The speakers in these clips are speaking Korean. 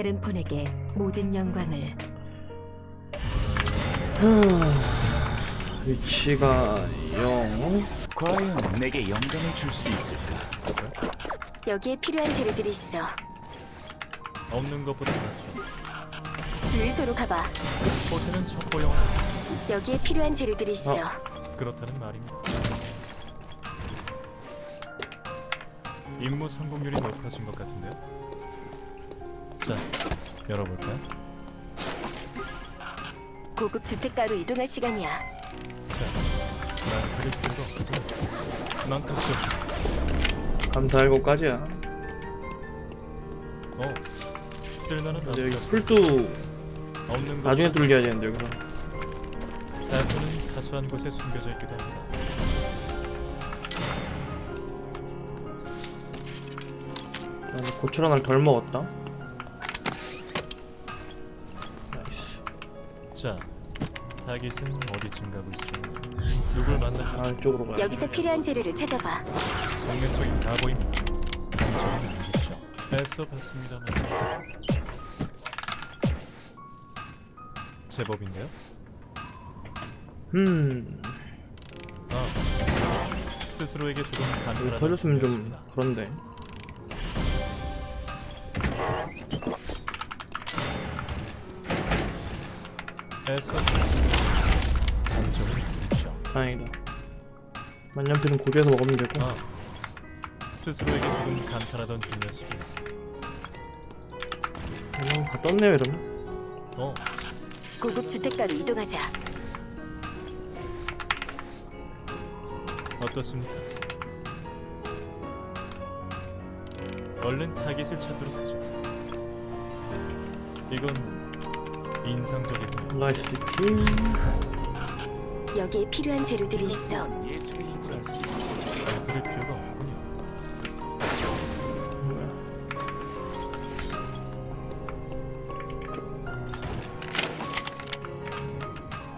다른 폰에게 모든 영광을 위치가 0 과연 내게 영감을 줄 수 있을까? 여기에 필요한 재료들이 있어. 없는 것보다 낫죠. 주유소로 가봐. 호텔은 첩보용 여기에 필요한 재료들이 있어. 그렇다는 말입니다. 임무 성공률이 높아진 것 같은데요? 자, 열어볼까요? 고급 주택가로 이동할 시간이야. 자, 난 사귈 필요가 없고 난투스 감사할 것까지야 어, 쓸만한 근데 여기 나무가 풀도 없는 것 나중에 뚫려야 되는데 여기서 단서는 사소한 곳에 숨겨져 있기도 합니다. 나는 고철 하나를 덜 먹었다 자, 타깃은 어디쯤 가고 있어요? 누굴 만나? 아 이쪽으로 가야 여기서 필요한 재료를 찾아봐. 성면 쪽이 다 보입니다. 감정은 아니겠죠. 애써 봤습니다만 제법인데요? 음 아, 스스로에게 조금 간단한 터졌으면 좀 그런데 다행이다 만년필은 고지해서 먹으면 되고 아, 스스로에게 조금 간단하던 중이었습니다. 어, 다 떴네요 이러면 어, 고급 주택가로 이동하자. 어떻습니까? 얼른 타깃을 찾도록 하죠. 이건 인상적이군요. 나이스 디키 여기에 필요한 재료들이 있어. 단서릴 필요가 없군요.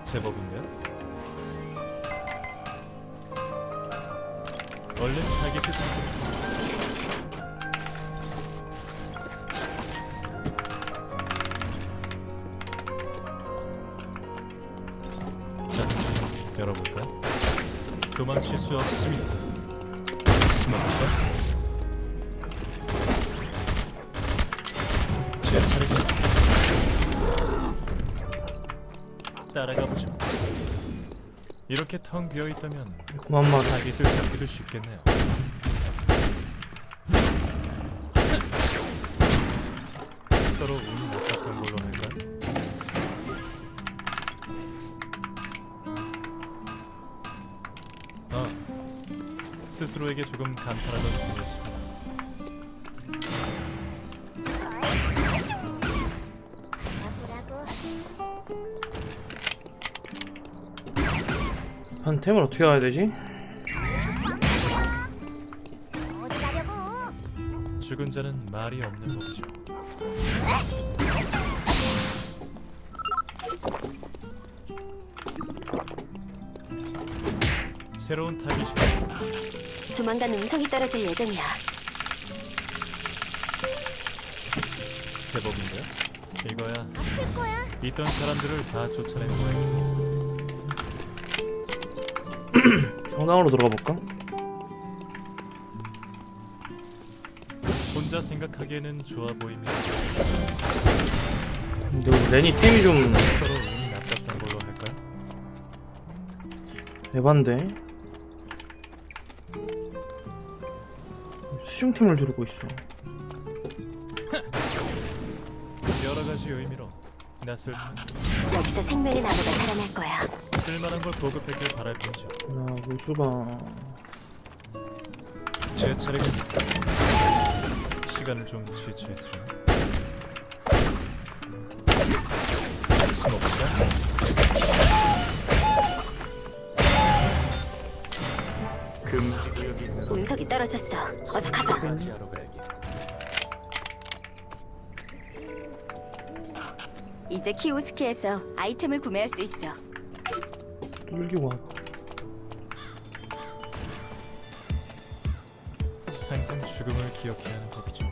제법인데요? 얼른 타깃을 찾고 수 없습니다. 숨어볼까? 제 차례가 따라가 보죠. 이렇게 텅 비어 있다면 말해 타깃을 잡기도 쉽겠네요. 서로 운이 나빴던 걸로 할까 스스로에게 조금 간단하던 중이었습니다. 한 템을 어떻게 가야 되지? 죽은 자는 말이 없는 법이죠. 새로운 타깃이 조만간 음성이 떨어질 예정이야. 제법인데요? 이거야 있던 사람들을 다 쫓아낸 모양이고 성당으로 들어가 볼까? 혼자 생각하기에는 좋아 보이면 근데 우리 레니 템이 좀 서로 에반데 수중템을 두르고 있어 여러 가지 의미로 낯설지만 여기서 생명의 나무가 살아날 거야. 쓸만한 걸 보급했길 바랄 뿐이죠. 야 우주가 제 차례군. 시간을 좀 지체했으려나? 숨어 운석이 떨어졌어. 어서 가봐. 이제 키오스키에서 아이템을 구매할 수 있어. 여기 와. 항상 죽음을 기억해야 하는 법이죠.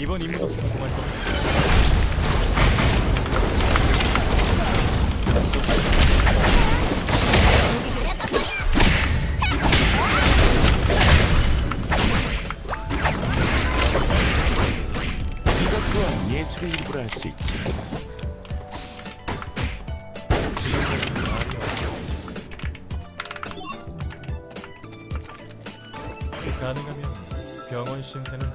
이번 임무도 성공할 겁니다. 수 있지. 가능하면 병원 신세는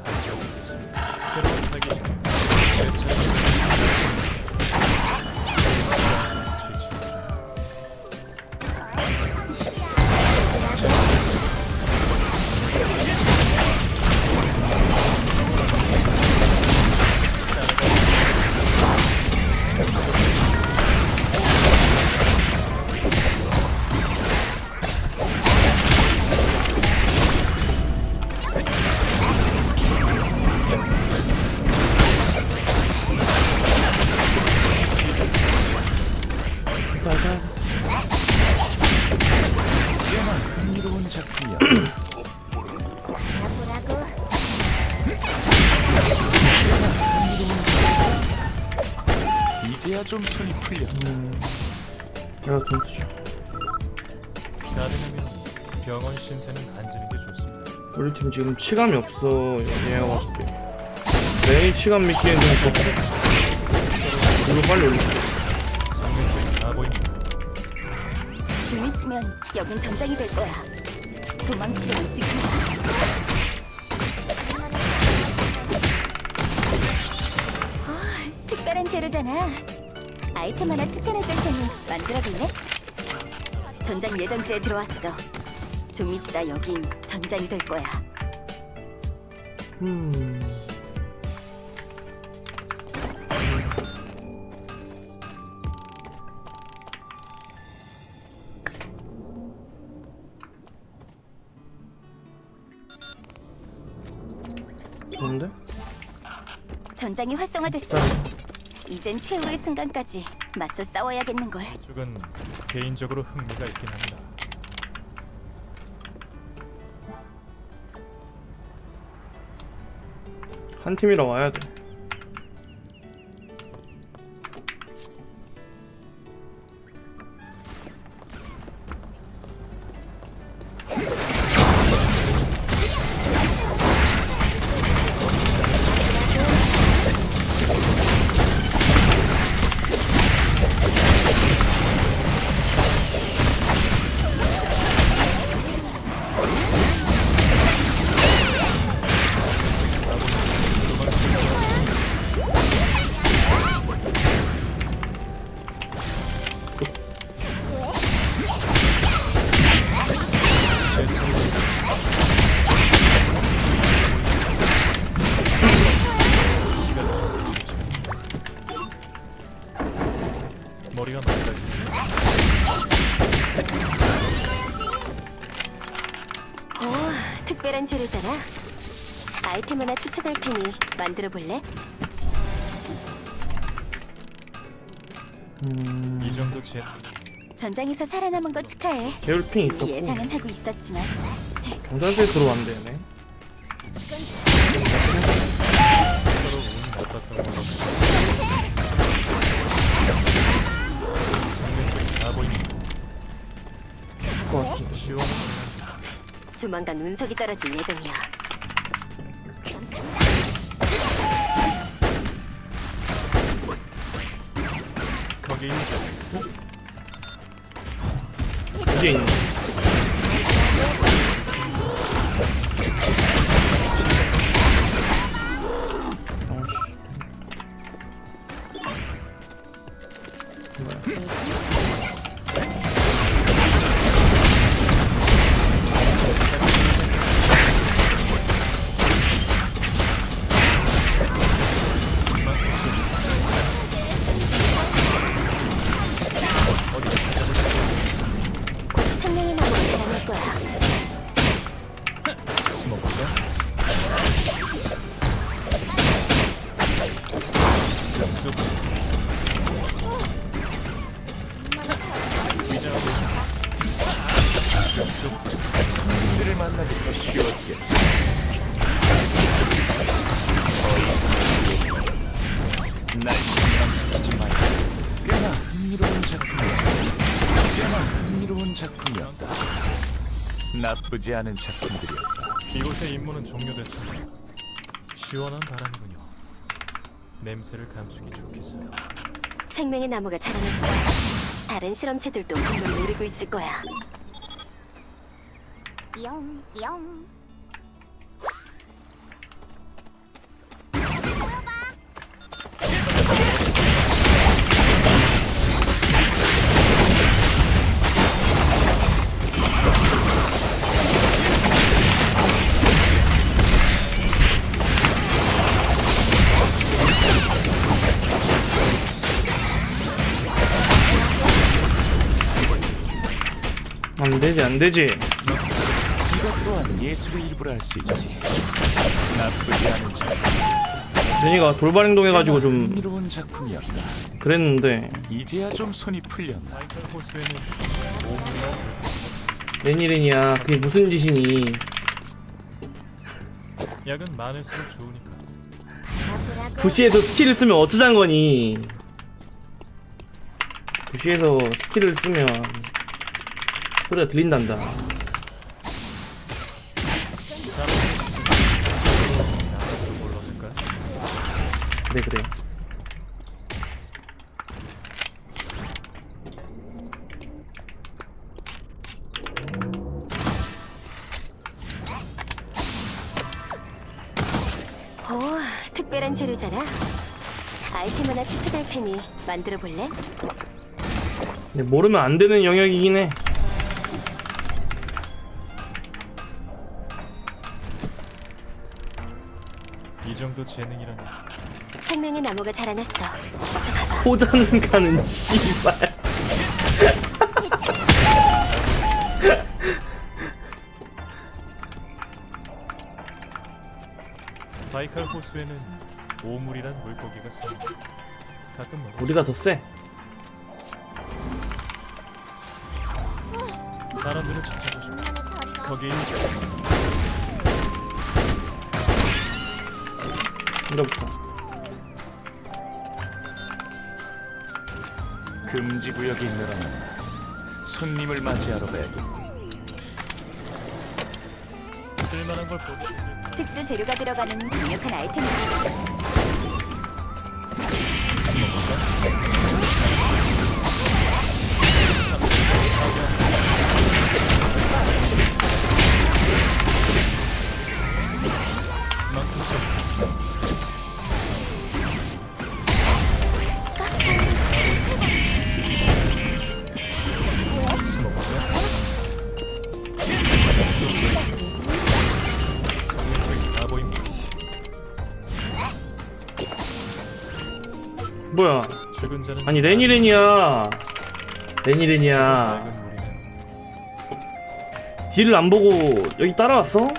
좀 손이 풀려. 음. 내가 동수죠. 가능하면 병원 신세는 안 지는 게 좋습니다. 우리 팀 지금 치감이 없어. 얘가 봤을 때. 메인 치감 믿기엔 좀 그렇고. 이거 빨리 올릴게. 좀 있으면 여긴 전장이 될 거야. 도망치려면 지금. 어, 특별한 재료잖아. 아이템 하나 추천해줄 테니 만들어볼래? 전장 예정지에 들어왔어. 좀 이따 여긴 전장이 될 거야. 음. 좋은데? 전장이 활성화됐어. 일단 이젠 최후의 순간까지 맞서 싸워야겠는걸. 쪽은 개인적으로 흥미가 있긴 합니다. 한 팀이라 와야 돼. 제 전장에서 살아남은 거 축하해. 개울핑 있었고 예상은 하고 있었지만 경찰들 들어왔대네. 서로 운이 나빴던 거 성능적인 가보입니다. 것 같은데. 시원 조만간 운석이 떨어질 예정이야. 이게 작품이었다. 나쁘지 않은 작품들이었다. 이곳의 임무는 종료됐습니다. 시원한 바람이군요. 냄새를 감추기 좋겠어요. 생명의 나무가 자라났어. 다른 실험체들도 분명 노리고 있을 거야. 영, 영. 안 되지 안 되지 이것 또한 예술의 일부라 할 수 있지. 나쁘지 않은 작품. 레니가 돌발 행동해가지고 좀 흥미로운 작품이었다. 그랬는데 이제야 좀 손이 레니 레니야 그게 무슨 짓이니 약은 많을수록 좋으니까. 부시에서 스킬을 쓰면 어쩌자는 거니 부시에서 스킬을 쓰면 소리가 들린단다? 그래 그래 오, 특별한 재료잖아. 아이템 하나 추천할 테니 만들어 볼래? 근데 모르면 안 되는 영역이긴 해 정도 재능이라니 생명의 나무가 자라났어. 포자는 가는 씨발 바이칼 호수에는 오물이란 물고기가 삽니다. 가끔 먹어. 우리가 더 세 사람들을 찾아보시고 인간의 다리가 거기에 이거부터 금지 구역이 늘어난다. 손님을 맞이하러 가야겠다. 쓸만한 걸 보고 특수 재료가 들어가는 강력한. 망토 아니 레니 레니야 레니 레니야. 뒤를 안 보고 여기 따라왔어?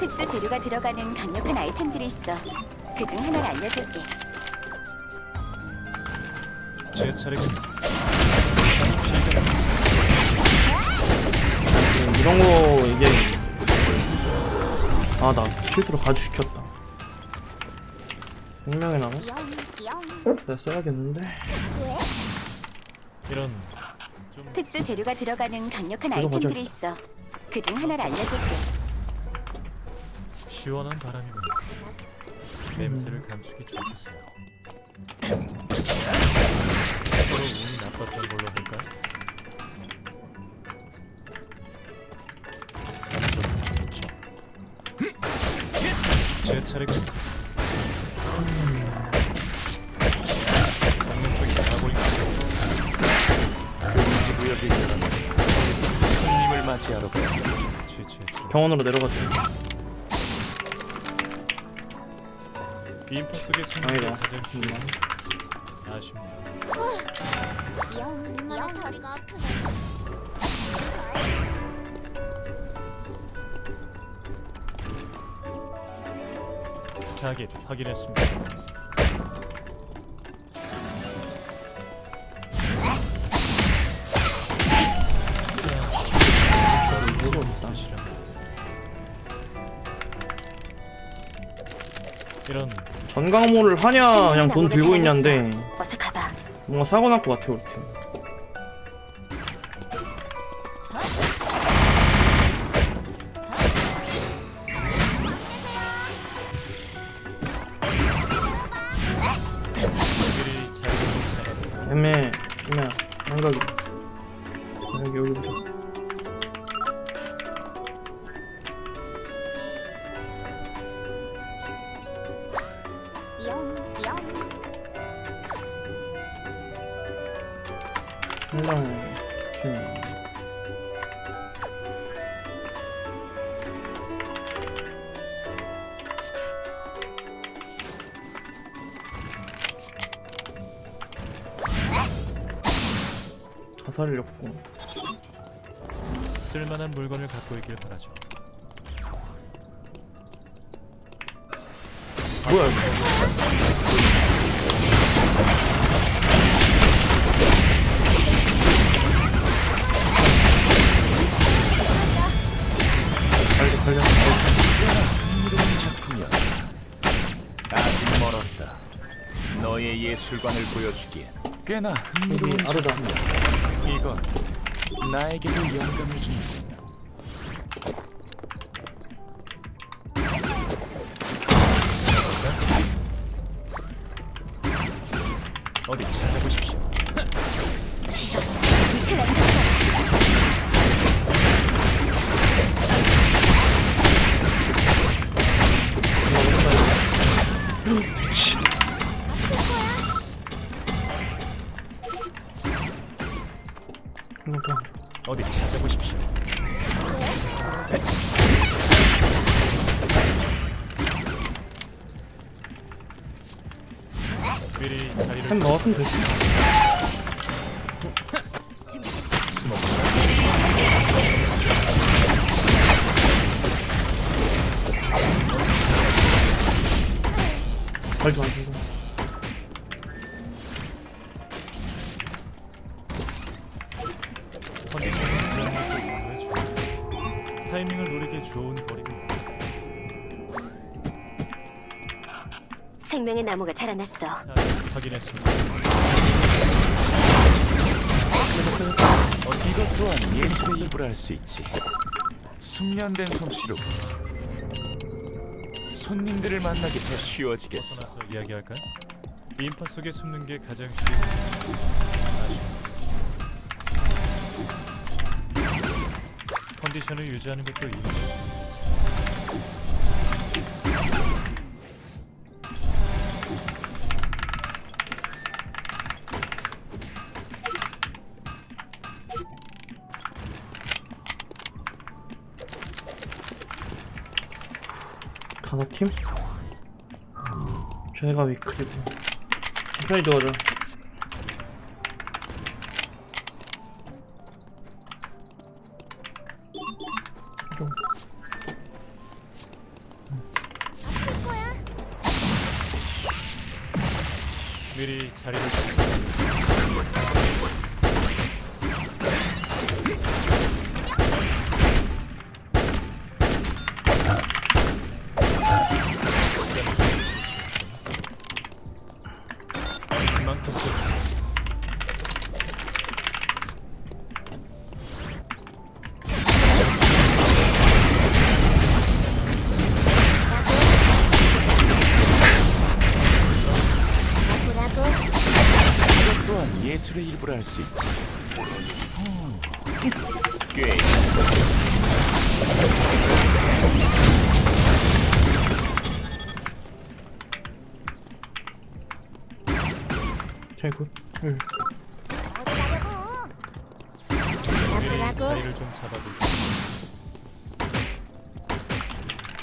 특수 재료가 들어가는 강력한 아이템들이 있어. 그중 하나를 알려줄게. 제. 이런 거 이게 아나 실수로 가주시켰다 생명의 나무? 영, 영. 내가 써야겠는데 이런 좀 특수 재료가 들어가는 강력한 이거 먼저 아이템들이 있어. 그 중 하나를 알려줄게. 시원한 바람이군요. 냄새를 감추기 좋겠어요. 나빴던 걸로 볼까요? 그렇죠. 제. 성능 쪽이. 금지. 손님을 맞이하러. 병원으로 내려가세요 인파 속의 손님이 아니다 가장 음. 아쉽네요. 타겟 확인했습니다. 이런 전강모를 하냐 그냥 돈 들고 있냐인데 어서 가봐. 뭔가 사고 날 것 같아 우리 팀 그냥 자살이었고 쓸만한 물건을 갖고 있길 바라죠. 뭐야 이거 너의 예술관을 보여주기엔 꽤나 흥미로운 아르다. 작품이었다. 이건 나에게도 영감을 주는군요. 어디 찾아보십시 발도 안 되고. 타이밍을 노리기 좋은 거리군요. 생명의 나무가 자라났어. 자, 확인했습니다. 이것 또한 예술의 일부라 할수 있지. 숙련된 솜씨로 손님들을 만나기 더 쉬워지겠어. 벗어나서 이야기할까요? 인파 속에 숨는 게 가장 쉬운. 컨디션을 유지하는 것도 이유 죄가 위클이고 편히 들어가자 좀. 미리 자리를 잡고 굿 응. 자리를 좀 잡아둘게요.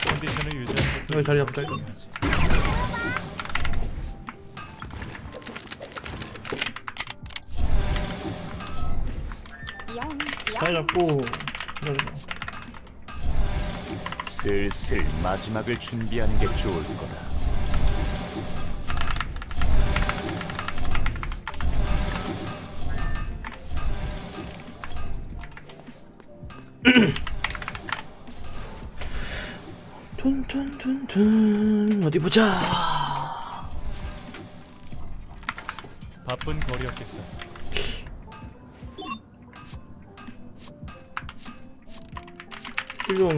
컨디션을 유지하는 것도 여기 자리 잡자, 이거. 중요하지. 잘 잡고 기다려봐 슬슬 마지막을 준비하는 게 좋을 거다. 둔둔둔둔 어디 보자. 바쁜 거리였겠어. 좀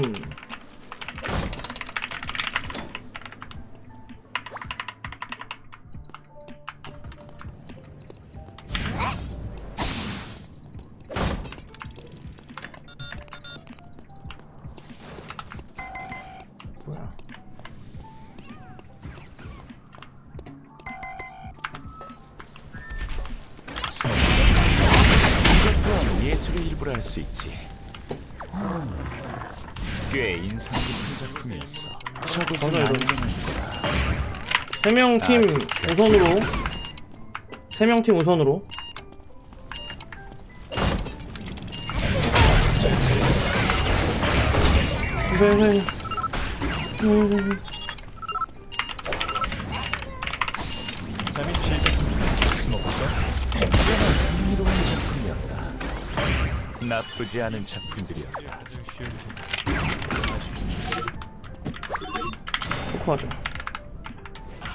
꽤 인상 깊은 작품이었어. 저것은 맞아요. 안전한 거다. 세 명 팀 아, 우선으로 세 명 팀 우선으로 네, 네. 잠입 시작합니다. 숨어볼까? 흥미로운 작품이었다. 나쁘지 않은 작품들이었다.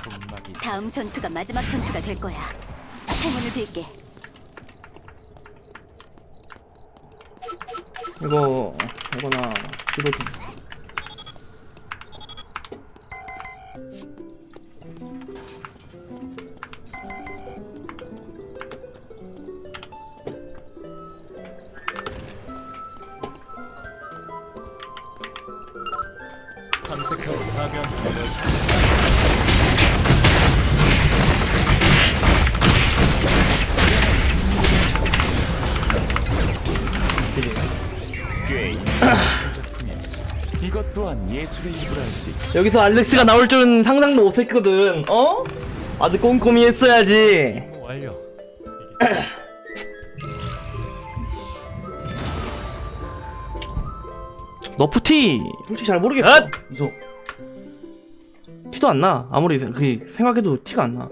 촌막이 다음 전투가 마지막 전투가 될 거야. 행운을 빌게. 이거 이거나 뒤로 좀 여기서 알렉스가 나올 줄은 상상도 못했거든. 어? 아주 꼼꼼히 했어야지. 업무 완료. 너프티! 솔직히 잘 모르겠어. 이소 티도 안 나. 아무리 생- 그 생각해도 티가 안 나.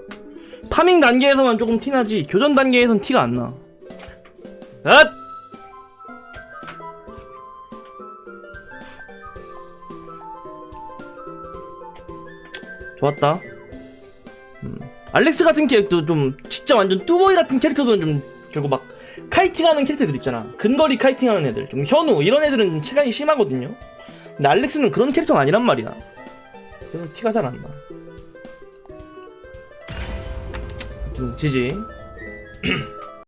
파밍 단계에서만 조금 티 나지 교전 단계에선 티가 안 나. 앗! 좋았다. 음. 알렉스 같은 캐릭터 좀 진짜 완전 뚜보이 같은 캐릭터들은 좀 결국 막 카이팅하는 캐릭터들 있잖아. 근거리 카이팅하는 애들 좀 현우 이런 애들은 좀 체감이 심하거든요. 근데 알렉스는 그런 캐릭터가 아니란 말이야. 그래서 티가 잘 안 나. 좀 지지